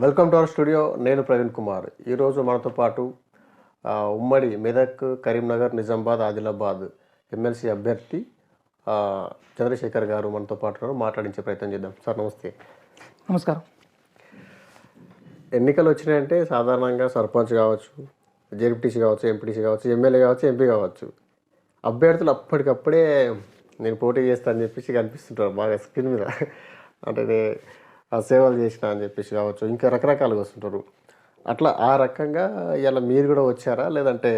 Welcome to our studio. నేను ప్రవీణ్ కుమార్. ఈరోజు మనతో పాటు ఉమ్మడి మెదక్ కరీంనగర్ నిజామాబాద్ ఆదిలాబాద్ ఎమ్మెల్సీ అభ్యర్థి చంద్రశేఖర్ గారు మనతో పాటు. మాట్లాడించే ప్రయత్నం చేద్దాం. సార్ నమస్తే. నమస్కారం. ఎన్నికలు వచ్చినాయంటే సాధారణంగా సర్పంచ్ కావచ్చు జెడ్పీటీసీ కావచ్చు ఎంపీటీసీ కావచ్చు ఎమ్మెల్యే కావచ్చు ఎంపీ కావచ్చు. అభ్యర్థులు అప్పటికప్పుడే నేను పోటీ చేస్తా అని చెప్పేసి కనిపిస్తుంటారు. బాగా స్క్రీన్ మీద. అంటే సేవలు చేసిన అని చెప్పేసి కావచ్చు ఇంకా రకరకాలుగా వస్తుంటారు. అట్లా ఆ రకంగా ఇలా మీరు కూడా వచ్చారా? లేదంటే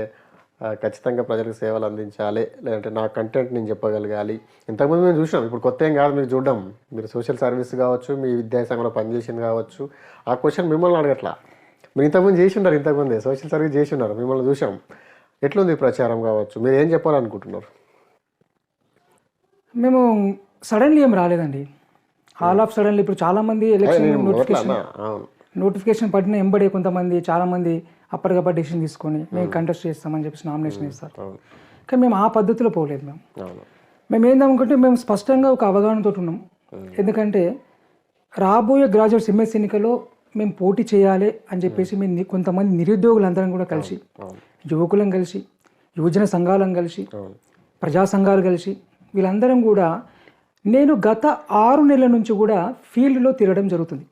ఖచ్చితంగా ప్రజలకు సేవలు అందించాలి లేదంటే నా కంటెంట్ నేను చెప్పగలగాలి. ఇంతకుముందు మేము చూసినాం ఇప్పుడు కొత్త ఏం కాదు మీరు చూడడం. మీరు సోషల్ సర్వీస్ కావచ్చు మీ విద్యాసంఘంలో పనిచేసింది కావచ్చు. ఆ క్వశ్చన్ మిమ్మల్ని అడగట్లా? మీరు ఇంతకుముందు చేసి ఉన్నారు ఇంతకుముందే సోషల్ సర్వీస్ చేసి ఉన్నారు మిమ్మల్ని చూసాం. ఎట్లుంది ప్రచారం కావచ్చు? మీరు ఏం చెప్పాలనుకుంటున్నారు? మేము సడన్లీ ఏం రాలేదండి. ఆల్ ఆఫ్ సడన్లీ ఇప్పుడు చాలా మంది ఎలక్షన్ నోటిఫికేషన్ నోటిఫికేషన్ పడిన ఎంబడే కొంతమంది చాలా మంది అప్పటికప్పుడు డిసిషన్ తీసుకొని మేము కంటెస్ట్ చేస్తామని చెప్పేసి నామినేషన్ ఇస్తారు. అవును. కానీ మేము ఆ పద్ధతిలో పోలేదు మేము. మేము ఏందనుకుంటే మేము స్పష్టంగా ఒక అవగాహనతో ఉన్నాం. ఎందుకంటే రాబోయే గ్రాడ్యుయేట్స్ ఎంఎస్ ఎన్నికలో మేము పోటీ చేయాలి అని చెప్పేసి మేము కొంతమంది నిరుద్యోగులందరం కూడా కలిసి యువకులం కలిసి యువజన సంఘాలను కలిసి ప్రజా సంఘాలు కలిసి వీళ్ళందరం కూడా నేను గత ఆరు నెలల నుంచి కూడా ఫీల్డ్లో తిరగడం జరుగుతుంది.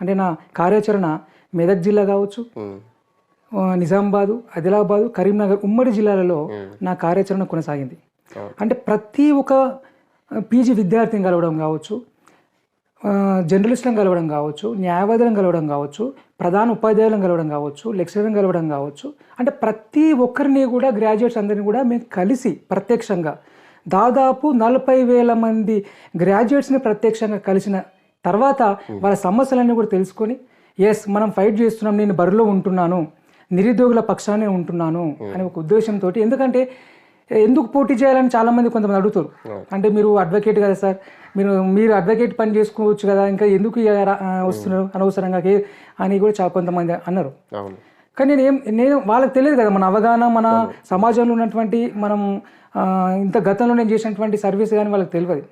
అంటే నా కార్యాచరణ మెదక్ జిల్లా కావచ్చు నిజామాబాదు ఆదిలాబాదు కరీంనగర్ ఉమ్మడి జిల్లాలలో నా కార్యాచరణ కొనసాగింది. అంటే ప్రతి ఒక్క పీజీ విద్యార్థిని కలవడం కావచ్చు జర్నలిస్టులను కలవడం కావచ్చు న్యాయవాదులను కలవడం కావచ్చు ప్రధాన ఉపాధ్యాయులను కలవడం కావచ్చు లెక్చరర్లను కలవడం కావచ్చు. అంటే ప్రతి ఒక్కరిని కూడా గ్రాడ్యుయేట్స్ అందరినీ కూడా మేము కలిసి ప్రత్యక్షంగా దాదాపు నలభై వేల మంది గ్రాడ్యుయేట్స్ని ప్రత్యక్షంగా కలిసిన తర్వాత వాళ్ళ సమస్యలన్నీ కూడా తెలుసుకొని ఎస్ మనం ఫైట్ చేస్తున్నాం నేను బరిలో ఉంటున్నాను నిరుద్యోగుల పక్షానే ఉంటున్నాను అనే ఒక ఉద్దేశంతో ఎందుకంటే ఎందుకు పోటీ చేయాలని చాలా మంది కొంతమంది అడుగుతారు. అంటే మీరు అడ్వకేట్ కదా సార్ మీరు మీరు అడ్వకేట్ పని చేసుకోవచ్చు కదా ఇంకా ఎందుకు వస్తున్నారు అనవసరంగా అని కూడా చాలా కొంతమంది అన్నారు. కానీ నేను ఏం నేను వాళ్ళకి తెలియదు కదా మన అవగాహన మన సమాజంలో ఉన్నటువంటి మనం ఇంత గతంలో నేను చేసినటువంటి సర్వీస్ కానీ వాళ్ళకి తెలియదు.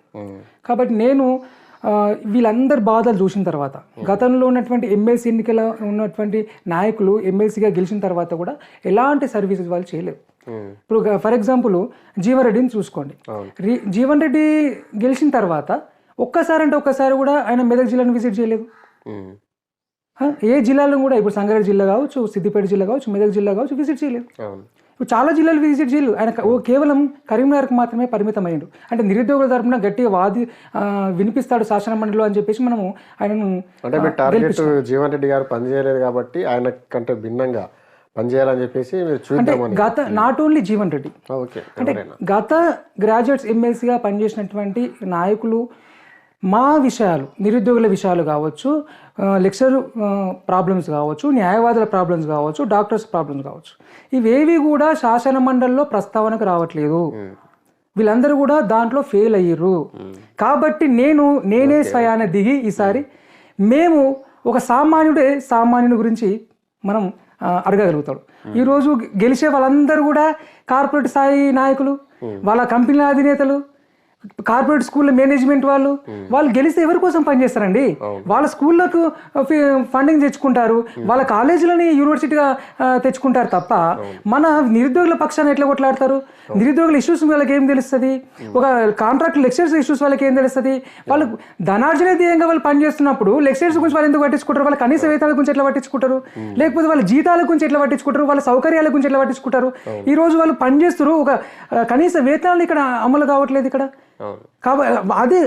కాబట్టి నేను వీళ్ళందరి బాధలు చూసిన తర్వాత గతంలో ఉన్నటువంటి ఎమ్మెల్సీ ఎన్నికల ఉన్నటువంటి నాయకులు ఎమ్మెల్సీగా గెలిచిన తర్వాత కూడా ఎలాంటి సర్వీసెస్ వాళ్ళు చేయలేరు ఉమ్. ఇప్పుడు ఫర్ ఎగ్జాంపుల్ జీవన్ రెడ్డిని చూసుకోండి. జీవన్ రెడ్డి గెలిచిన తర్వాత ఒక్కసారి అంటే ఒక్కసారి కూడా ఆయన మెదక్ జిల్లాను విజిట్ చేయలేదు. ఏ జిల్లాలో కూడా ఇప్పుడు సంగారెడ్డి జిల్లా కావచ్చు సిద్దిపేట జిల్లా కావచ్చు మెదక్ జిల్లా కావచ్చు విజిట్ చేయలేదు. ఇప్పుడు చాలా జిల్లాలు విజిట్ చేయలేదు. ఆయన ఓ కేవలం కరీంనగర్కి మాత్రమే పరిమితమైండు అంటే నిరుద్యోగుల తరపున గట్టిగా వాది వినిపిస్తాడు శాసన మండలిలో అని చెప్పేసి మనము ఆయనను అంటే టార్గెట్ జీవన్ రెడ్డి గారు పనిచేయలేదు కాబట్టి ఆయన కంటే భిన్నంగా పనిచేయాలని చెప్పేసి చూద్దామని. గత not only Jeevan Reddy okay అంటే గత గ్రాడ్యుయేట్స్ ఎమ్మెల్సీగా పనిచేసినటువంటి నాయకులు మా విషయాలు నిరుద్యోగుల విషయాలు కావచ్చు లెక్చర్ ప్రాబ్లమ్స్ కావచ్చు న్యాయవాదుల ప్రాబ్లమ్స్ కావచ్చు డాక్టర్స్ ప్రాబ్లమ్స్ కావచ్చు. ఇవేవి కూడా శాసన మండలిలో ప్రస్తావనకు రావట్లేదు. వీళ్ళందరూ కూడా దాంట్లో ఫెయిల్ అయ్యారు కాబట్టి నేను నేనే స్వయాన దిగి ఈసారి మేము ఒక సామాన్యుడే సామాన్యుని గురించి మనం అడగగలుగుతాడు. ఈరోజు గెలిచే వాళ్ళందరూ కూడా కార్పొరేట్ స్థాయి నాయకులు వాళ్ళ కంపెనీల అధినేతలు కార్పొరేట్ స్కూల్ మేనేజ్మెంట్ వాళ్ళు వాళ్ళు గెలిస్తే ఎవరి కోసం పనిచేస్తారండి వాళ్ళ స్కూళ్ళకు ఫండింగ్ తెచ్చుకుంటారు. వాళ్ళ కాలేజీలని యూనివర్సిటీగా తెచ్చుకుంటారు తప్ప మన నిరుద్యోగుల పక్షాన ఎట్లా కొట్లాడతారు? నిరుద్యోగుల ఇష్యూస్ వాళ్ళకి ఏం తెలుస్తుంది? ఒక కాంట్రాక్ట్ లెక్చర్స్ ఇష్యూస్ వాళ్ళకి ఏం తెలుస్తుంది? వాళ్ళు ధనార్జన ధ్యేయంగా వాళ్ళు పనిచేస్తున్నప్పుడు లెక్చర్స్ గురించి వాళ్ళు ఎందుకు పట్టించుకుంటారు? వాళ్ళ కనీస వేతనాల గురించి ఎట్లా పట్టించుకుంటారు? లేకపోతే వాళ్ళ జీతాల గురించి ఎట్లా పట్టించుకుంటారు? వాళ్ళ సౌకర్యాల గురించి ఎట్లా పట్టించుకుంటారు? ఈ రోజు వాళ్ళు పనిచేస్తారు ఒక కనీస వేతనాలు ఇక్కడ అమలు కావట్లేదు ఇక్కడ. కాబట్టి అదే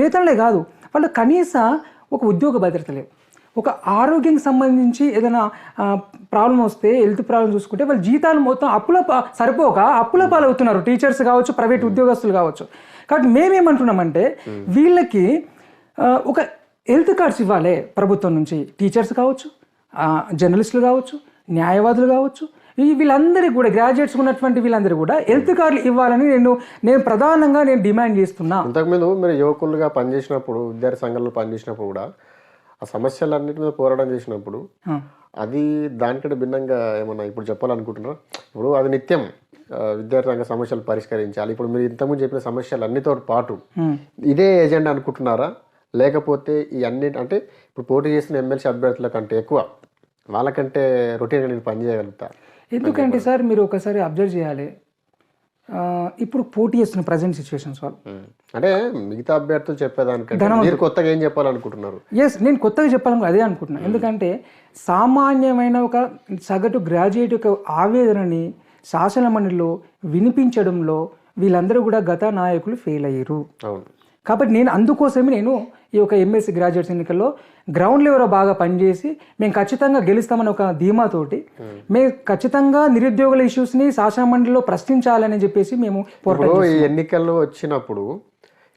వేతనలే కాదు. వాళ్ళు కనీస ఒక ఉద్యోగ భద్రత లేవు. ఒక ఆరోగ్యానికి సంబంధించి ఏదైనా ప్రాబ్లం వస్తే హెల్త్ ప్రాబ్లం చూసుకుంటే వాళ్ళ జీతాలు మొత్తం అప్పుల సరిపోక అప్పుల పాలవుతున్నారు. టీచర్స్ కావచ్చు ప్రైవేట్ ఉద్యోగస్తులు కావచ్చు. కాబట్టి మేమేమంటున్నామంటే వీళ్ళకి ఒక హెల్త్ కార్డ్స్ ఇవ్వాలి ప్రభుత్వం నుంచి. టీచర్స్ కావచ్చు జర్నలిస్టులు కావచ్చు న్యాయవాదులు కావచ్చు ఈ వీళ్ళందరికీ కూడా గ్రాడ్యుయేట్స్ ఉన్నటువంటి వీళ్ళందరూ కూడా హెల్త్ కార్డులు ఇవ్వాలని నేను నేను ప్రధానంగా నేను డిమాండ్ చేస్తున్నా. ఇంతకుముందు మీరు యువకులుగా పనిచేసినప్పుడు విద్యార్థి సంఘంలో పనిచేసినప్పుడు కూడా ఆ సమస్యలన్నిటి మీద పోరాటం చేసినప్పుడు అది దానికంటే భిన్నంగా ఏమన్నా ఇప్పుడు చెప్పాలనుకుంటున్నారా? ఇప్పుడు అది నిత్యం విద్యార్థి రంగ సమస్యలు పరిష్కరించాలి. ఇప్పుడు మీరు ఇంతకుముందు చెప్పిన సమస్యలు అన్నితో పాటు. ఇదే ఏజెండా అనుకుంటున్నారా? లేకపోతే ఈ అన్ని అంటే ఇప్పుడు పోటీ చేస్తున్న ఎమ్మెల్సీ అభ్యర్థుల కంటే ఎక్కువ వాళ్ళకంటే రొటీన్గా నేను పని చేయగలుగుతా? ఎందుకంటే సార్ మీరు ఒకసారి అబ్జర్వ్ చేయాలి. ఇప్పుడు పోటీ చేస్తున్న ప్రజెంట్ సిచ్యువేషన్స్ వాళ్ళు. అంటే మిగతా అభ్యర్థులు చెప్పేదానికంటే మీరు కొత్తగా ఏం చెప్పాలనుకుంటున్నారు? ఎస్ నేను కొత్తగా చెప్పాలని అదే అనుకుంటున్నాను ఎందుకంటే సామాన్యమైన ఒక సగటు గ్రాడ్యుయేట్ యొక్క ఆవేదనని శాసన మండలిలో వినిపించడంలో వీళ్ళందరూ కూడా గత నాయకులు ఫెయిల్ అయ్యారు. అవును. కాబట్టి నేను అందుకోసమే నేను ఈ యొక్క ఎంఎస్సి గ్రాడ్యుయేట్స్ ఎన్నికల్లో గ్రౌండ్ లెవెల్లో బాగా పనిచేసి మేము ఖచ్చితంగా గెలుస్తామని ఒక ధీమాతోటి మేము ఖచ్చితంగా నిరుద్యోగుల ఇష్యూస్ని శాసన మండలిలో ప్రశ్నించాలని చెప్పేసి మేము పోరాటం ఈ ఎన్నికల్లో వచ్చినప్పుడు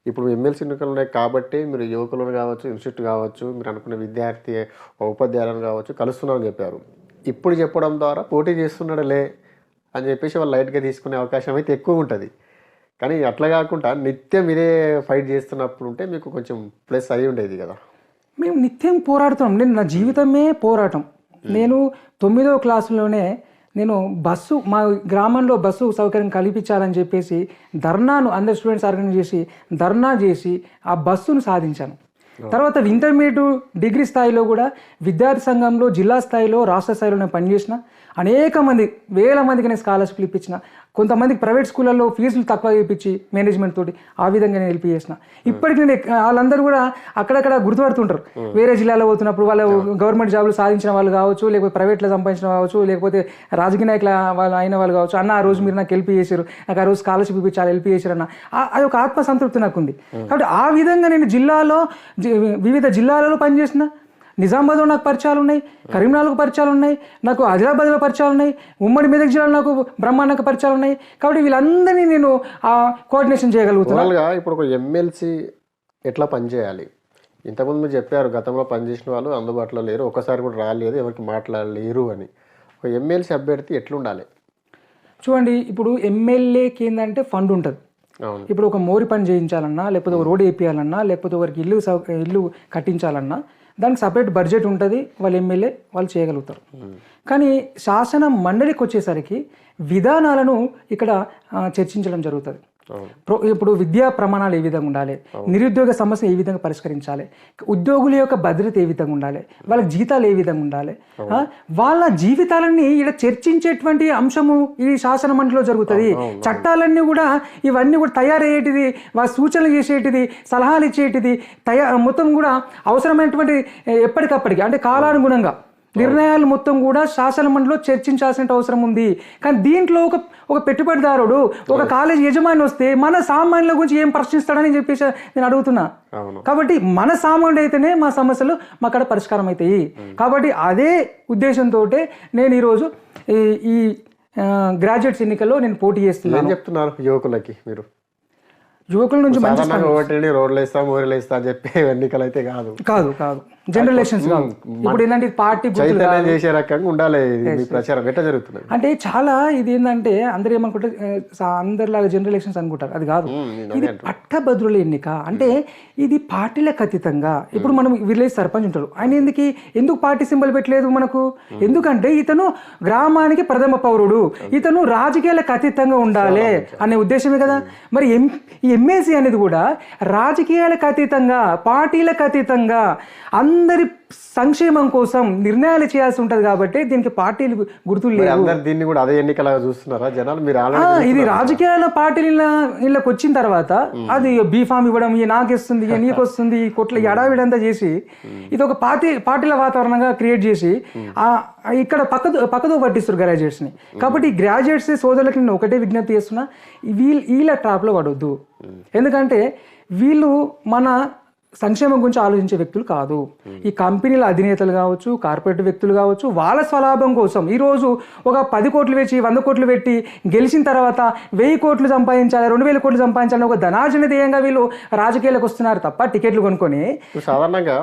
ఇప్పుడు ఎమ్మెల్సీ ఎన్నికలు ఉన్నాయి కాబట్టి మీరు యువకులను కావచ్చు ఇన్స్టిట్యూట్ కావచ్చు మీరు అనుకున్న విద్యార్థి ఉపాధ్యాయులను కావచ్చు కలుస్తున్నామని చెప్పారు. ఇప్పుడు చెప్పడం ద్వారా పోటీ చేస్తున్నాడులే అని చెప్పేసి వాళ్ళు లైట్గా తీసుకునే అవకాశం అయితే ఎక్కువ ఉంటుంది. కానీ అట్లా కాకుండా నిత్యం ఇదే ఫైట్ చేస్తున్నప్పుడు ఉంటే మీకు కొంచెం ప్లస్ అయి ఉండేది కదా. మేము నిత్యం పోరాడుతున్నాం. నేను నా జీవితమే పోరాటం. నేను తొమ్మిదో క్లాసులోనే నేను బస్సు మా గ్రామంలో బస్సు సౌకర్యం కల్పించాలని చెప్పేసి ధర్నాను అందరు స్టూడెంట్స్ ఆర్గనైజ్ చేసి ధర్నా చేసి ఆ బస్సును సాధించాను. తర్వాత ఇంటర్మీడియట్ డిగ్రీ స్థాయిలో కూడా విద్యార్థి సంఘంలో జిల్లా స్థాయిలో రాష్ట్ర స్థాయిలో నేను పనిచేసిన అనేక మంది వేల మందికి నేను స్కాలర్షిప్లు ఇప్పించిన కొంతమందికి ప్రైవేట్ స్కూళ్ళల్లో ఫీజులు తక్కువ ఇప్పించి మేనేజ్మెంట్ తోటి ఆ విధంగా నేను హెల్ప్ చేసిన. ఇప్పటికి నేను వాళ్ళందరూ కూడా అక్కడక్కడ గుర్తుపడుతుంటారు. వేరే జిల్లాలో పోతున్నప్పుడు వాళ్ళు గవర్నమెంట్ జాబ్లు సాధించిన వాళ్ళు కావచ్చు లేకపోతే ప్రైవేట్లో సంపాదించిన కావచ్చు లేకపోతే రాజకీయ నాయకుల వాళ్ళు అయిన వాళ్ళు కావచ్చు అన్న ఆ రోజు మీరు నాకు హెల్ప్ చేశారు నాకు ఆ రోజు స్కాలర్షిప్ ఇప్పించాలి హెల్ప్ చేశారు అన్న. అది ఒక ఆత్మ సంతృప్తి నాకు ఉంది కాబట్టి ఆ విధంగా నేను జిల్లాలో వివిధ జిల్లాలలో పనిచేసిన. నిజామాబాద్లో నాకు పరిచయాలు ఉన్నాయి కరీంనగర్లో పరిచయాలు ఉన్నాయి నాకు ఆదిలాబాద్లో పరిచయాలు ఉన్నాయి ఉమ్మడి మెదక్ జిల్లాలో నాకు బ్రహ్మాండక పరిచయాలు ఉన్నాయి. కాబట్టి వీళ్ళందరినీ నేను ఆ కోఆర్డినేషన్ చేయగలుగుతాను ఇప్పుడు ఒక ఎమ్మెల్సీ ఎట్లా పనిచేయాలి ఇంతకుముందు మీరు చెప్పారు గతంలో పనిచేసిన వాళ్ళు అందుబాటులో లేరు ఒకసారి కూడా రాలేదు ఎవరికి మాట్లాడలేరు అని. ఒక ఎమ్మెల్సీ అభ్యర్థి ఎట్లుండాలి? చూడండి ఇప్పుడు ఎమ్మెల్యేకి ఏంటంటే ఫండ్ ఉంటుంది. అవును. ఇప్పుడు ఒక మోరి పని చేయించాలన్నా లేకపోతే ఒక రోడ్ వేయించాలన్నా లేకపోతే ఒకరికి ఇల్లు ఇల్లు కట్టించాలన్నా దానికి సపరేట్ బడ్జెట్ ఉంటుంది వాళ్ళు ఎమ్మెల్యే వాళ్ళు చేయగలుగుతారు. కానీ శాసన మండలికి వచ్చేసరికి విధానాలను ఇక్కడ చర్చించడం జరుగుతుంది. ఇప్పుడు విద్యా ప్రమాణాలు ఏ విధంగా ఉండాలి? నిరుద్యోగ సమస్య ఏ విధంగా పరిష్కరించాలి? ఉద్యోగుల యొక్క భద్రత ఏ విధంగా ఉండాలి? వాళ్ళ జీతాలు ఏ విధంగా ఉండాలి? వాళ్ళ జీవితాలని ఇక్కడ చర్చించేటువంటి అంశము ఈ శాసన మండలిలో జరుగుతుంది. చట్టాలన్నీ కూడా ఇవన్నీ కూడా తయారయ్యేటిది వాళ్ళ సూచనలు చేసేటిది సలహాలు ఇచ్చేటిది తయా మొత్తం కూడా అవసరమైనటువంటి ఎప్పటికప్పటికి అంటే కాలానుగుణంగా. నిర్ణయాలు మొత్తం కూడా శాసన మండలిలో చర్చించాల్సిన అవసరం ఉంది. కానీ దీంట్లో ఒక ఒక పెట్టుబడిదారుడు ఒక కాలేజ్ యజమాని వస్తే మన సామాన్యుల గురించి ఏం ప్రశ్నిస్తాడని చెప్పేసి నేను అడుగుతున్నా. కాబట్టి మన సామాన్యుడు అయితేనే మా సమస్యలు మా కాడ పరిష్కారం అవుతాయి. కాబట్టి అదే ఉద్దేశంతో నేను ఈరోజు ఈ ఈ గ్రాడ్యుయేట్స్ ఎన్నికల్లో నేను పోటీ చేస్తున్నాను. చెప్తున్నారు యువకులకి మీరు? యువకుల నుంచి మంచి ఓటేని రోడ్లు వేస్తాం ఊరిలో వేస్తా అని చెప్పి ఎన్నికలు అయితే కాదు. కాదు కాదు. జనరల్ ఎలక్షన్స్ కాదు. ఇప్పుడు ఏంటంటే పార్టీ చైతన్యం చేసే రకంగా ఉండాలి మీ ప్రచారం. ఎట్లా జరుగుతున్నది అంటే చాలా ఇది ఏంటంటే అందరు ఏమనుకుంటారు అందరిలాగా జనరల్ ఎలక్షన్స్ అనుకుంటారు. అది కాదు. ఇది పట్టభద్రుల ఎన్నిక. అంటే ఇది పార్టీలకు అతీతంగా. ఇప్పుడు మనం విలేజ్ సర్పంచ్ ఉంటారు ఆయన ఎందుకు ఎందుకు పార్టీ సింబల్ పెట్టలేదు మనకు? ఎందుకంటే ఇతను గ్రామానికి ప్రథమ పౌరుడు. ఇతను రాజకీయాలకు అతీతంగా ఉండాలి అనే ఉద్దేశమే కదా. మరి ఎం ఈ ఎంఏసీ అనేది కూడా రాజకీయాలకు అతీతంగా పార్టీలకు అతీతంగా అందరి సంక్షేమం కోసం నిర్ణయాలు చేయాల్సి ఉంటది కాబట్టి దీనికి పార్టీలు గుర్తులు లేవు. అందరు దీన్ని కూడా అదే ఎన్నికలాగా చూస్తున్నారా? జనాలు మీరు ఇది రాజకీయాల పార్టీల ఇళ్ళకి వచ్చిన తర్వాత అది బీఫామ్ ఇవ్వడం ఈ నాకు ఇస్తుంది ఈ నీకు వస్తుంది ఈ కొట్ల ఈ అడావిడంతా చేసి ఇది ఒక పార్టీ పార్టీల వాతావరణంగా క్రియేట్ చేసి ఆ ఇక్కడ పక్కదో పక్కదో పట్టిస్తారు గ్రాడ్యుయేట్స్ని కాబట్టి ఈ గ్రాడ్యుయేట్స్ సోదరులకు నేను ఒకటే విజ్ఞప్తి చేస్తున్నా వీళ్ళు వీళ్ళ ట్రాప్లో పడవద్దు ఎందుకంటే వీళ్ళు మన సంక్షేమం గురించి ఆలోచించే వ్యక్తులు కాదు. ఈ కంపెనీల అధినేతలు కావచ్చు కార్పొరేట్ వ్యక్తులు కావచ్చు వాళ్ళ స్వలాభం కోసం ఈరోజు ఒక పది కోట్లు పెట్టి వంద కోట్లు పెట్టి గెలిచిన తర్వాత వెయ్యి కోట్లు సంపాదించాలి రెండు వేల కోట్లు సంపాదించాలని ఒక ధనార్జన ధ్యేయంగా వీళ్ళు రాజకీయాలకు వస్తున్నారు తప్ప టికెట్లు కొనుక్కొని. సాధారణంగా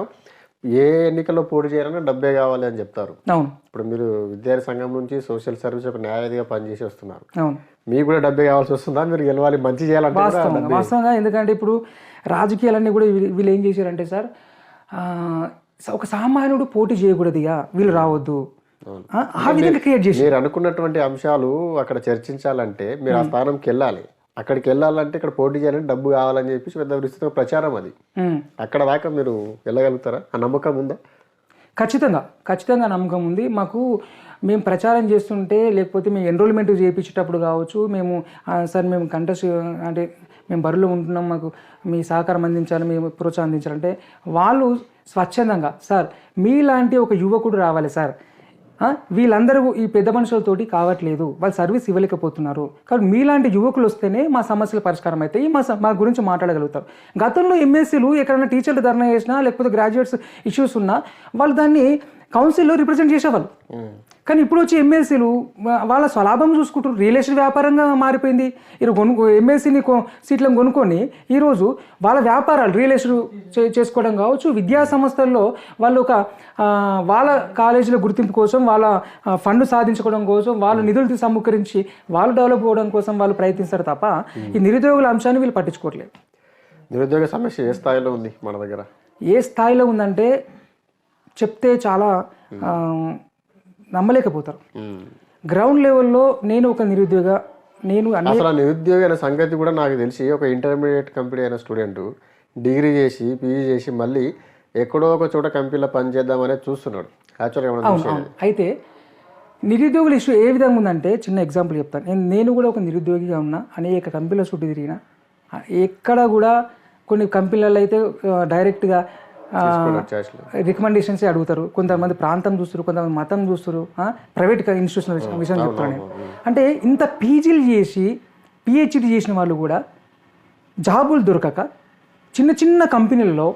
ఏ ఎన్నికల్లో పోటీ చేయాలన్నా డబ్బే కావాలి అని చెప్తారు. అవును. ఇప్పుడు మీరు విద్యార్థి సంఘం నుంచి సోషల్ సర్వీస్ ఒక న్యాయవాదిగా పనిచేసి వస్తున్నారు. అవును. మీకు కూడా డబ్బే కావాల్సి వస్తుందా? మీరు గెలవాలి మంచి చేయాలంటే వాస్తవంగా ఎందుకంటే ఇప్పుడు రాజకీయాలన్నీ కూడా వీళ్ళు వీళ్ళు ఏం చేశారంటే సార్ ఒక సామాన్యుడు పోటీ చేయకూడదుగా వీళ్ళు రావద్దు. ఆ, విధంగా క్రియేట్ చేసి మీరు అనుకున్నటువంటి అంశాలు అక్కడ చర్చించాలంటే మీరు ఆ స్థానంకి వెళ్ళాలి. అక్కడికి వెళ్ళాలంటే ఇక్కడ పోటీ చేయాలంటే డబ్బు కావాలని చెప్పేసి పెద్ద విస్తృత ప్రచారం అది. అక్కడ దాకా మీరు వెళ్ళగలుగుతారా? ఆ నమ్మకం ఉందా? ఖచ్చితంగా ఖచ్చితంగా నమ్మకం ఉంది. మాకు మేము ప్రచారం చేస్తుంటే లేకపోతే మేము ఎన్రోల్మెంట్ చేయించేటప్పుడు కావచ్చు మేము సార్ మేము కంటెస్ట్ అంటే మేము బరిలో ఉంటున్నాం మాకు మీ సహకారం అందించాలి మేము ప్రోత్సాహం అందించాలంటే వాళ్ళు స్వచ్ఛందంగా సార్ మీలాంటి ఒక యువకుడు రావాలి సార్. వీళ్ళందరూ ఈ పెద్ద మనుషులతోటి కావట్లేదు. వాళ్ళు సర్వీస్ ఇవ్వలేకపోతున్నారు. కాబట్టి మీలాంటి యువకులు వస్తేనే మా సమస్యల పరిష్కారం అవుతాయి. మా మా గురించి మాట్లాడగలుగుతారు. గతంలో ఎంఎస్సీలు ఎక్కడైనా టీచర్లు ధర్నా చేసినా లేకపోతే గ్రాడ్యుయేట్స్ ఇష్యూస్ ఉన్నా వాళ్ళు దాన్ని కౌన్సిల్లో రిప్రజెంట్ చేసేవాళ్ళు. కానీ ఇప్పుడు వచ్చి ఎమ్మెల్సీలు వాళ్ళ స్వలాభం చూసుకుంటారు రియల్ ఎస్టేట్ వ్యాపారంగా మారిపోయింది. ఈరోజు కొను ఎమ్మెల్సీని సీట్లను కొనుక్కొని ఈరోజు వాళ్ళ వ్యాపారాలు రియల్ ఎస్టేట్ చేసుకోవడం కావచ్చు విద్యా సంస్థల్లో వాళ్ళు ఒక వాళ్ళ కాలేజీల గుర్తింపు కోసం వాళ్ళ ఫండ్ సాధించుకోవడం కోసం వాళ్ళ నిధులు సమకరించి వాళ్ళు డెవలప్ అవ్వడం కోసం వాళ్ళు ప్రయత్నిస్తారు తప్ప ఈ నిరుద్యోగుల అంశాన్ని వీళ్ళు పట్టించుకోవట్లేదు. నిరుద్యోగ సమస్య ఏ స్థాయిలో ఉంది మన దగ్గర? ఏ స్థాయిలో ఉందంటే చెప్తే చాలా నమ్మలేకపోతారు. గ్రౌండ్ లెవెల్లో నేను ఒక నిరుద్యోగ నేను అసలు ఆ నిరుద్యోగ అనే సంగతి కూడా నాకు తెలిసి ఒక ఇంటర్మీడియట్ కంప్లీట్ అయిన స్టూడెంట్ డిగ్రీ చేసి పీజీ చేసి మళ్ళీ ఎక్కడో ఒక చోట కంపెనీలో పని చేద్దామనేది చూస్తున్నాడు. యాక్చువల్గా అయితే నిరుద్యోగుల ఇష్యూ ఏ విధంగా ఉందంటే చిన్న ఎగ్జాంపుల్ చెప్తాను. నేను నేను కూడా ఒక నిరుద్యోగిగా ఉన్నా అనేక కంపెనీల చుట్టూ తిరిగిన ఎక్కడ కూడా కొన్ని కంపెనీలలో అయితే డైరెక్ట్గా రికమెండేషన్స్ అడుగుతారు? కొంతమంది ప్రాంతం చూస్తారు కొంతమంది మతం చూస్తారు ప్రైవేట్ ఇన్స్టిట్యూషన్ విషయం చెప్తాను అంటే ఇంత పీజీలు చేసి పిహెచ్డి చేసిన వాళ్ళు కూడా జాబులు దొరకక చిన్న చిన్న కంపెనీలలో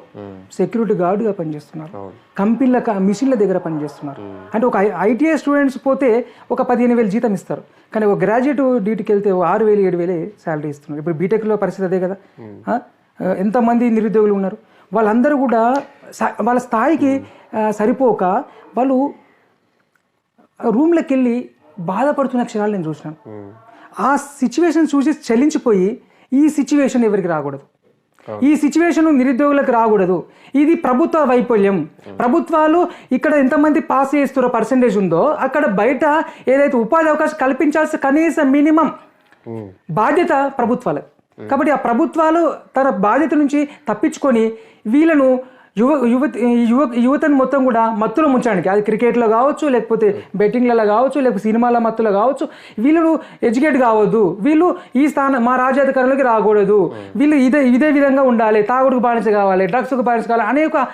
సెక్యూరిటీ గార్డుగా పనిచేస్తున్నారు. కంపెనీల మిషన్ల దగ్గర పనిచేస్తున్నారు. అంటే ఒక ఐటీఐ స్టూడెంట్స్ పోతే ఒక పదిహేను వేలు జీతం ఇస్తారు. కానీ ఒక గ్రాడ్యుయేట్ డ్యూటీకి వెళ్తే ఆరు వేలు ఏడు వేలే శాలరీ ఇస్తున్నారు. ఇప్పుడు బీటెక్లో పరిస్థితి అదే కదా? ఎంతమంది నిరుద్యోగులు ఉన్నారు? వాళ్ళందరూ కూడా వాళ్ళ స్థాయికి సరిపోక వాళ్ళు రూమ్లోకి వెళ్ళి బాధపడుతున్న క్షణాలు నేను చూసినాను. ఆ సిచ్యువేషన్ చూసి చలించిపోయి ఈ సిచ్యువేషన్ ఎవరికి రాకూడదు? ఈ సిచ్యువేషన్ నిరుద్యోగులకు రాకూడదు. ఇది ప్రభుత్వ వైఫల్యం. ప్రభుత్వాలు ఇక్కడ ఎంతమంది పాస్ చేస్తారో పర్సంటేజ్ ఉందో అక్కడ బయట ఏదైతే ఉపాధి అవకాశం కల్పించాల్సిన కనీస మినిమం బాధ్యత ప్రభుత్వాలది. కాబట్టి ఆ ప్రభుత్వాలు తన బాధ్యత నుంచి తప్పించుకొని వీళ్ళను యువ యువత యువ యువతను మొత్తం కూడా మత్తులో ముంచడానికి. అది క్రికెట్లో కావచ్చు లేకపోతే బెట్టింగ్లలో కావచ్చు లేకపోతే సినిమాల మత్తులో కావచ్చు వీళ్ళు ఎడ్యుకేట్ కావద్దు. వీళ్ళు ఈ స్థానం మా రాజ్యాధికారులకి రాకూడదు. వీళ్ళు ఇదే ఇదే విధంగా ఉండాలి. తాగుడుకు బానిస కావాలి డ్రగ్స్కు బానిస కావాలి అనేక ఒక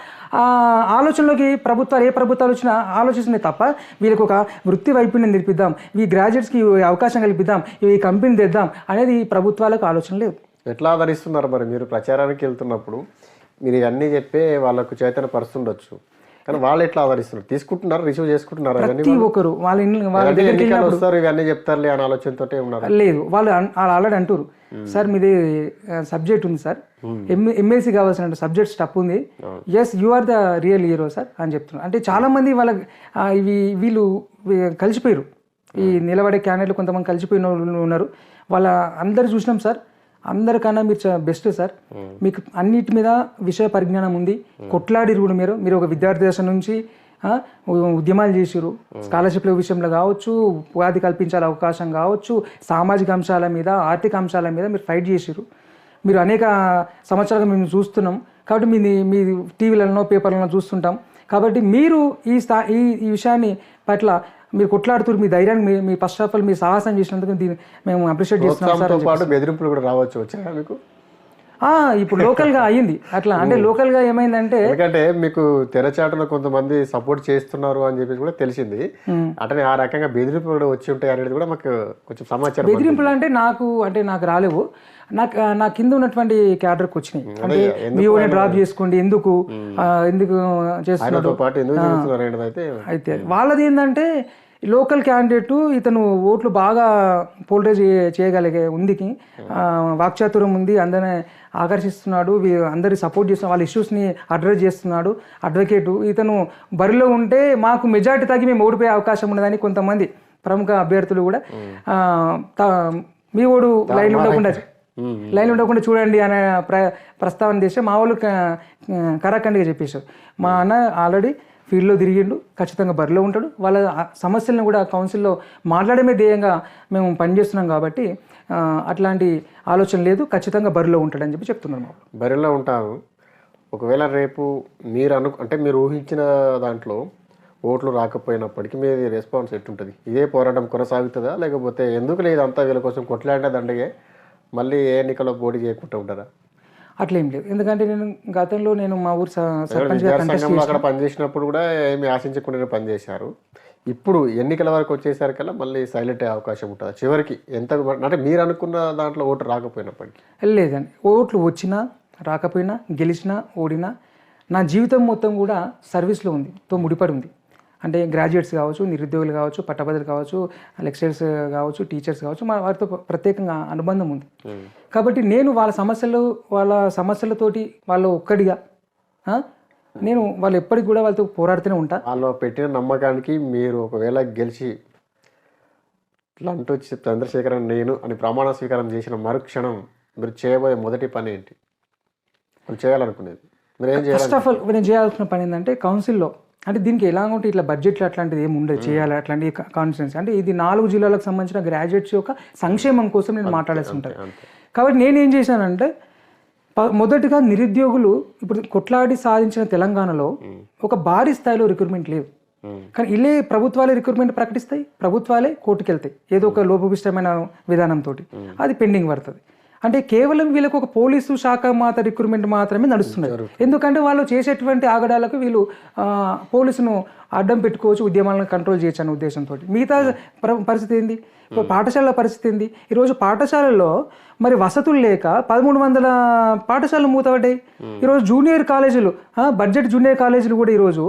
ఆలోచనలోకి ప్రభుత్వాలు ఏ ప్రభుత్వాలు వచ్చినా ఆలోచిస్తున్నాయి తప్ప వీళ్ళకి ఒక వృత్తి వైపుణ్యం నేర్పిద్దాం. ఈ గ్రాడ్యుయేట్స్కి అవకాశం కల్పిద్దాం. ఈ కంపెనీ తెద్దాం అనేది ఈ ప్రభుత్వాలకు ఆలోచన లేదు. ఎట్లా ఆదరిస్తున్నారు మరి మీరు ప్రచారానికి వెళ్తున్నప్పుడు? మీరు ఇవన్నీ చెప్పే వాళ్ళకు చైతన్య పరుస్తుండొచ్చు. కానీ వాళ్ళు ఎట్లా ఆదరిస్తున్నారు? తీసుకుంటున్నారు? రిసీవ్ చేసుకుంటున్నారు? ప్రతి ఒక్కరు వాళ్ళ ఎన్నికలు వస్తారు? ఇవన్నీ చెప్తారులే అనే ఆలోచనతో ఉన్నారు. లేదు వాళ్ళు వాళ్ళు ఆల్రెడీ అంటారు సార్ మీది సబ్జెక్ట్ ఉంది సార్. ఎంఎస్సి కావాల్సిన సబ్జెక్ట్ స్టప్ ఉంది. Yes you are the real hero sir అని చెప్తున్నారు. అంటే చాలా మంది వాళ్ళ ఇవి వీళ్ళు కలిసిపోయారు ఈ నిలబడే క్యాండిడేట్లు కొంతమంది కలిసిపోయిన వాళ్ళు ఉన్నారు. వాళ్ళ అందరు చూసినాం సార్. అందరికన్నా మీరు బెస్ట్ సార్. మీకు అన్నిటి మీద విషయ పరిజ్ఞానం ఉంది. కొట్లాడిరు కూడా మీరు. మీరు ఒక విద్యార్థి దశ నుంచి ఉద్యమాలు చేసిరు స్కాలర్షిప్ల విషయంలో కావచ్చు ఉపాధి కల్పించాల అవకాశం కావచ్చు సామాజిక అంశాల మీద ఆర్థిక అంశాల మీద మీరు ఫైట్ చేసిరు మీరు అనేక సంవత్సరాలుగా మేము చూస్తున్నాం. కాబట్టి మీ మీ టీవీలలో పేపర్లలో చూస్తుంటాం. కాబట్టి మీరు ఈ స్థా ఈ ఈ విషయాన్ని పట్ల మీరు కొట్లాడుతూ మీ ధైర్యాన్ని మీ మీ ఫస్ట్ ఆఫ్ ఆల్ మీ సాహసం చేసినందుకు దీన్ని మేము అప్రిషియేట్ చేస్తున్నాం సార్ పాటు బెదిరింపులు కూడా రావచ్చు వచ్చాయా మీకు? ఆ, ఇప్పుడు లోకల్గా అయ్యింది అట్లా అంటే లోకల్గా ఏమైందంటే ఎందుకంటే మీకు తెరచాటులో కొంతమంది సపోర్ట్ చేస్తున్నారు అని చెప్పేసి కూడా తెలిసింది. అంటే ఆ రకంగా బెదిరింపులు కూడా వచ్చి ఉంటాయి అనేది కూడా మాకు కొంచెం సమాచారం బెదిరింపులు అంటే నాకు అంటే నాకు రాలేవు. నాకు నా కింద ఉన్నటువంటి క్యాడర్కి వచ్చినాయి. అంటే మీఓని డ్రాప్ చేసుకోండి ఎందుకు ఎందుకు చేస్తున్నారు? అయితే వాళ్ళది ఏంటంటే లోకల్ క్యాండిడేట్ ఇతను ఓట్లు బాగా పోల్టేజ్ చేయగలిగే ఉందికి. ఆ, వాక్చాతుర్యం ఉంది అందరిని ఆకర్షిస్తున్నాడు అందరి సపోర్ట్ చేస్తున్నాడు వాళ్ళ ఇష్యూస్ని అడ్రస్ చేస్తున్నాడు అడ్వకేట్. ఇతను బరిలో ఉంటే మాకు మెజార్టీ తగ్గి మేము ఓడిపోయే అవకాశం ఉన్నదని కొంతమంది ప్రముఖ అభ్యర్థులు కూడా మీ ఓడు లైన్ ఉండకుండా లైన్ ఉండకుండా చూడండి అనే ప్ర ప్రస్తావన చేస్తే మా వాళ్ళు కరాఖండిగా చెప్పేశారు. మా అన్న ఆల్రెడీ ఫీల్డ్లో తిరిగిండు ఖచ్చితంగా బరిలో ఉంటాడు. వాళ్ళ సమస్యలను కూడా కౌన్సిల్లో మాట్లాడమే ధ్యేయంగా మేము పనిచేస్తున్నాం కాబట్టి అట్లాంటి ఆలోచన లేదు. ఖచ్చితంగా బరిలో ఉంటాడని చెప్పి చెప్తున్నారు మాకు బరిలో ఉంటాను ఒకవేళ రేపు మీరు అను అంటే మీరు ఊహించిన దాంట్లో ఓట్లు రాకపోయినప్పటికీ మీది రెస్పాన్స్ ఎట్టుంటుంది? ఇదే పోరాటం కొనసాగుతుందా? లేకపోతే ఎందుకు లేదు అంతా వీళ్ళ కోసం కొట్లాడే దండగే మళ్ళీ ఏ ఎన్నికల్లో పోటీ చేయకుండా ఉంటారా? అట్లేం లేదు ఎందుకంటే నేను గతంలో నేను మా ఊరు అక్కడ పనిచేసినప్పుడు కూడా ఏమి ఆశించకుండా పనిచేశారు. ఇప్పుడు ఎన్నికల వరకు వచ్చేసరికల్లా మళ్ళీ సైలెంట్ అయ్యే అవకాశం ఉంటుంది. చివరికి ఎంత అంటే మీరు అనుకున్న దాంట్లో ఓటు రాకపోయినప్పటికీ. లేదండి. ఓట్లు వచ్చినా రాకపోయినా గెలిచినా ఓడినా నా జీవితం మొత్తం కూడా సర్వీస్లో ఉంది. తో ముడిపడి ఉంది. అంటే గ్రాడ్యుయేట్స్ కావచ్చు నిరుద్యోగులు కావచ్చు పట్టభద్రులు కావచ్చు లెక్చరర్స్ కావచ్చు టీచర్స్ కావచ్చు మా వారితో ప్రత్యేకంగా అనుబంధం ఉంది. కాబట్టి నేను వాళ్ళ సమస్యలు వాళ్ళ సమస్యలతోటి వాళ్ళ ఒక్కడిగా నేను వాళ్ళు ఎప్పటికి కూడా వాళ్ళతో పోరాడుతూనే ఉంటా. వాళ్ళు పెట్టిన నమ్మకానికి మీరు ఒకవేళ గెలిచి ఇట్లా అంటూ చి- చంద్రశేఖరన్ నేను అని ప్రమాణ స్వీకారం చేసిన మరుక్షణం మీరు చేయబోయే మొదటి పని ఏంటి? వాళ్ళు చేయాలనుకునేది. మీరు ఏం చేయాలి ఫస్ట్ ఆఫ్ ఆల్ నేను చేయాల్సిన పని ఏంటంటే కౌన్సిల్లో అంటే దీనికి ఎలా ఉంటే ఇట్లా బడ్జెట్లో అట్లాంటిది ఏమి ఉండదు చేయాలి అట్లాంటి కాన్స్టిట్యున్సీ అంటే ఇది నాలుగు జిల్లాలకు సంబంధించిన గ్రాడ్యుయేట్స్ యొక్క సంక్షేమం కోసం నేను మాట్లాడాల్సి ఉంటుంది. కాబట్టి నేను ఏం చేశానంటే మొదటిగా నిరుద్యోగులు ఇప్పుడు కొట్లాడి సాధించిన తెలంగాణలో ఒక భారీ స్థాయిలో రిక్రూట్మెంట్ లేవు. కానీ ఇల్లే ప్రభుత్వాలే రిక్రూట్మెంట్ ప్రకటిస్తాయి ప్రభుత్వాలే కోర్టుకు వెళ్తాయి ఏదో ఒక లోపభూయిష్టమైన విధానంతో అది పెండింగ్ పడుతుంది. అంటే కేవలం వీళ్ళకి ఒక పోలీసు శాఖ మాత్ర రిక్రూట్మెంట్ మాత్రమే నడుస్తున్నది ఎందుకంటే వాళ్ళు చేసేటువంటి ఆగడాలకు వీళ్ళు పోలీసును అడ్డం పెట్టుకోవచ్చు ఉద్యమాలను కంట్రోల్ చేయొచ్చు అనే ఉద్దేశంతో మిగతా ప్ర- పరిస్థితి ఏంది? ఇప్పుడు పరిస్థితి ఏంది? ఈరోజు పాఠశాలలో మరి వసతులు లేక పదమూడు వందల పాఠశాలలు మూతపడ్డాయి ఈరోజు జూనియర్ కాలేజీలు బడ్జెట్ జూనియర్ కాలేజీలు కూడా ఈరోజు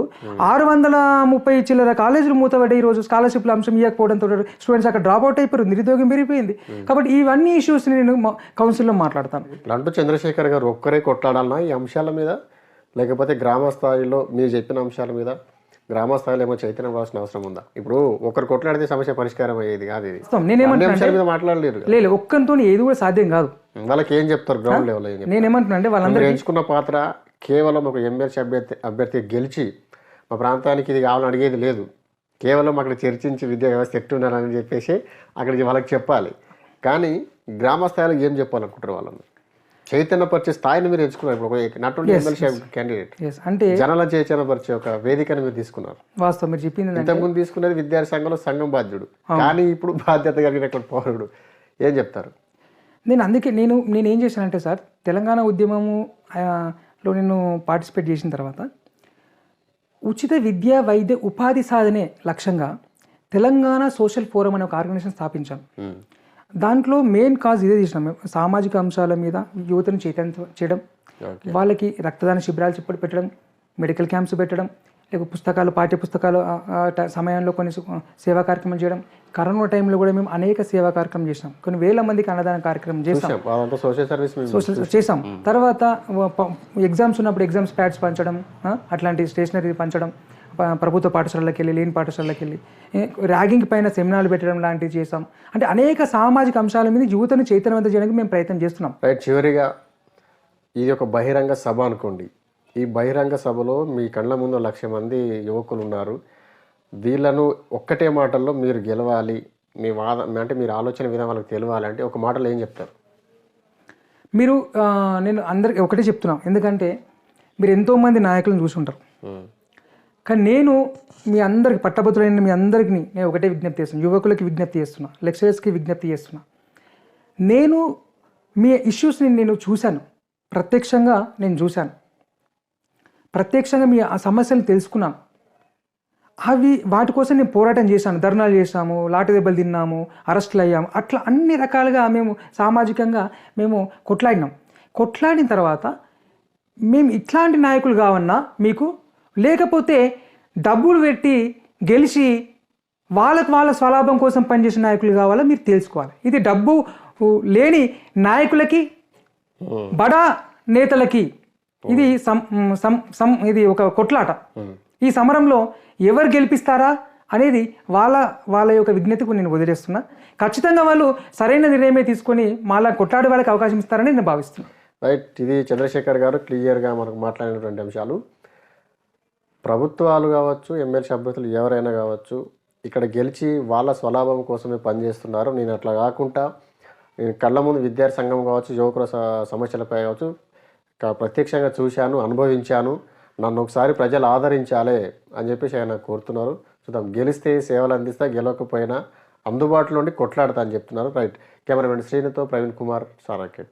ఆరు వందల ముప్పై చిల్లర కాలేజీలు మూతపడ్డాయి ఈరోజు స్కాలర్షిప్ల అంశం ఇవ్వకపోవడంతో స్టూడెంట్స్ అక్కడ డ్రాప్ అవుట్ అయిపోయారు నిరుద్యోగం పెరిగిపోయింది. కాబట్టి ఇవన్నీ ఇష్యూస్ నేను కౌన్సిల్లో మాట్లాడతాను. ఇట్లా అంటూ చంద్రశేఖర్ గారు ఒక్కరే కొట్లాడాలన్నా ఈ అంశాల మీద లేకపోతే గ్రామ స్థాయిలో మీరు చెప్పిన అంశాల మీద గ్రామ స్థాయిలో ఏమో చైతన్యం రావాల్సిన అవసరం ఉందా? ఇప్పుడు ఒకరు కొట్లాడితే సమస్య పరిష్కారం అయ్యేది కాదు ఇది. నేనేమంటున్నా మాట్లాడలేరు. లేదు ఒక్కరితో ఏది కూడా సాధ్యం కాదు. వాళ్ళకి ఏం చెప్తారు గ్రౌండ్ లెవెల్ ఏం చెప్తారు? నేనేమంటున్నా అంటే వాళ్ళందరూ ఎంచుకున్న పాత్ర కేవలం ఒక ఎమ్మెల్సీ అభ్యర్థి అభ్యర్థి గెలిచి మా ప్రాంతానికి ఇది కావాలని అడిగేది లేదు. కేవలం అక్కడ చర్చించి విద్యా వ్యవస్థ ఎట్టుండాలని చెప్పేసి అక్కడికి వాళ్ళకి చెప్పాలి. కానీ గ్రామ స్థాయిలో ఏం చెప్పాలనుకుంటారు వాళ్ళని చైతన్యపరిచే స్థాయిని మీరు ఎంచుకున్నారు. ఇప్పుడు నటువంటి ఎమ్మెల్సీ క్యాండిడేట్ అంటే జనాల చైతన్యపరిచే ఒక వేదికను మీరు తీసుకున్నారు. వాస్తవం మీరు చెప్పింది ఇంతకుముందు తీసుకునేది విద్యార్థి సంఘంలో సంఘం బాధ్యుడు. కానీ ఇప్పుడు బాధ్యత కలిగినటువంటి పౌరుడు. ఏం చెప్తారు? నేను అందుకే నేను నేను ఏం చేశానంటే సార్ తెలంగాణ ఉద్యమము లో నేను పార్టిసిపేట్ చేసిన తర్వాత ఉచిత విద్య వైద్య ఉపాధి సాధనే లక్ష్యంగా తెలంగాణ సోషల్ ఫోరం అనే ఒక ఆర్గనైజేషన్ స్థాపించాం. ఉమ్. దాంట్లో మెయిన్ కాజ్ ఇదే చేసినాం మేము. సామాజిక అంశాల మీద యువతను చైతన్యం చేయడం. వాళ్ళకి రక్తదాన శిబిరాలు చెప్పి పెట్టడం మెడికల్ క్యాంప్స్ పెట్టడం లేక పుస్తకాలు పాఠ్య పుస్తకాలు సమయంలో కొన్ని సేవా కార్యక్రమాలు చేయడం. కరోనా టైంలో కూడా మేము అనేక సేవా కార్యక్రమం చేసాం కొన్ని వేల మందికి అన్నదాన కార్యక్రమం చేసాం. సోషల్ సర్వీస్ సోషల్ చేసాం. తర్వాత ఎగ్జామ్స్ ఉన్నప్పుడు ఎగ్జామ్స్ ప్యాడ్స్ పంచడం అట్లాంటి స్టేషనరీ పంచడం ప్రభుత్వ పాఠశాలలకు వెళ్ళి లేని పాఠశాలలకు వెళ్ళి ర్యాగింగ్ పైన సెమినార్లు పెట్టడం లాంటివి చేసాం అంటే అనేక సామాజిక అంశాల మీద యువతను చైతన్యవంతం చేయడానికి మేము ప్రయత్నం చేస్తున్నాం. రైట్ చివరిగా ఇది ఒక బహిరంగ సభ అనుకోండి. ఈ బహిరంగ సభలో మీ కళ్ళ ముందు లక్ష మంది యువకులు ఉన్నారు. వీళ్ళను ఒక్కటే మాటల్లో మీరు గెలవాలి మీ వాద అంటే మీరు ఆలోచన విధానం వాళ్ళకి తెలవాలి అంటే ఒక మాటలో ఏం చెప్తారు? మీరు నేను అందరికి ఒకటే చెప్తున్నాం. ఎందుకంటే మీరు ఎంతోమంది నాయకులను చూసుంటారు. కానీ నేను మీ అందరికి పట్టభద్రులైన మీ అందరికి నేను ఒకటే విజ్ఞప్తి చేస్తున్నాను యువకులకి విజ్ఞప్తి చేస్తున్నా. లెక్చరర్స్కి విజ్ఞప్తి చేస్తున్నా. నేను మీ ఇష్యూస్ని నేను చూశాను. ప్రత్యక్షంగా నేను చూశాను. ప్రత్యక్షంగా మీ ఆ సమస్యలు తెలుసుకున్నాను. అవి వాటి కోసం నేను పోరాటం చేశాను. ధర్నాలు చేశాము లాటి దెబ్బలు తిన్నాము అరెస్టులు అయ్యాము. అట్లా అన్ని రకాలుగా మేము సామాజికంగా మేము కొట్లాడినాం. కొట్లాడిన తర్వాత మేము ఇట్లాంటి నాయకులు కావన్నా మీకు లేకపోతే డబ్బులు పెట్టి గెలిచి వాళ్ళకు వాళ్ళ స్వలాభం కోసం పనిచేసే నాయకులు కావాలా మీరు తెలుసుకోవాలి. ఇది డబ్బు లేని నాయకులకి బడా నేతలకి ఇది సం ఇది ఒక కొట్లాట. ఈ సమరంలో ఎవరు గెలిపిస్తారా అనేది వాళ్ళ వాళ్ళ యొక్క విజ్ఞతకు నేను వదిలేస్తున్నా. ఖచ్చితంగా వాళ్ళు సరైన నిర్ణయమే తీసుకొని మాలా కొట్లాడే వాళ్ళకి అవకాశం ఇస్తారని నేను భావిస్తున్నాను రైట్ ఇది చంద్రశేఖర్ గారు క్లియర్గా మనకు మాట్లాడినటువంటి అంశాలు. ప్రభుత్వాలు కావచ్చు ఎమ్మెల్సీ అభ్యర్థులు ఎవరైనా కావచ్చు ఇక్కడ గెలిచి వాళ్ళ స్వలాభం కోసమే పనిచేస్తున్నారు. నేను అట్లా కాకుండా నేను కళ్ళ ముందు విద్యార్థి సంఘం కావచ్చు యువకుల స- సమస్యలపై కావచ్చు ప్రత్యక్షంగా చూశాను అనుభవించాను. నన్ను ఒకసారి ప్రజలు ఆదరించాలి అని చెప్పేసి ఆయన కోరుతున్నారు. చూద్దాం గెలిస్తే సేవలు అందిస్తా గెలవకపోయినా అందుబాటులో ఉండి కొట్లాడతా అని చెప్తున్నారు. రైట్. కెమెరామెన్ శ్రీనితో ప్రవీణ్ కుమార్ సారాకెట్